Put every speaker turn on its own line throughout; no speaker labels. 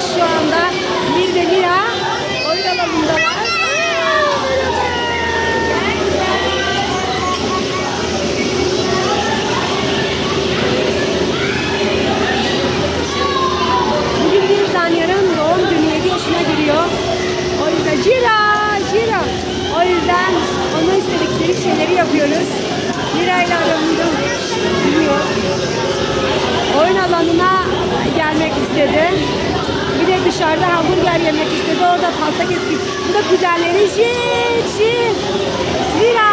şu anda. Bir de Mira oyun alanındalar. Bugün bir Zanya'nın doğum günü 7 yaşına giriyor. O yüzden Jira, Jira. O yüzden onun istedikleri şeyleri yapıyoruz. Mira ile aramında gidiyor. Şey oyun alanına gelmek istedi dışarıda hamburger yemek istedi. Orada pasta kestik. Bu da kuzenleri Jin, Jin, Mira,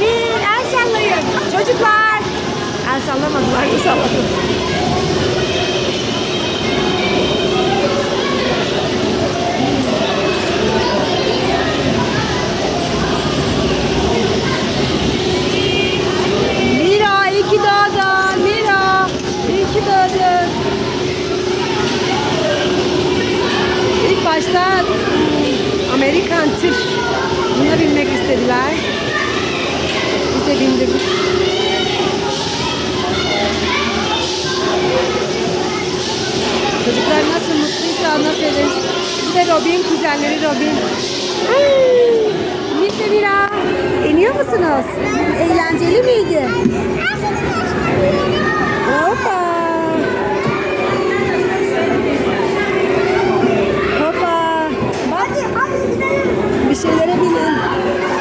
Min, el sallayın. Çocuklar. El sallamadılar, el salladım. başta Amerikan tır buna binmek istediler. Biz de bindirdik. Çocuklar nasıl mutluysa anlatırız. Bir de Robin, kuzenleri Robin. Ümit ve Mira, iniyor musunuz? Eğlenceli miydi? Bir şeylere binin.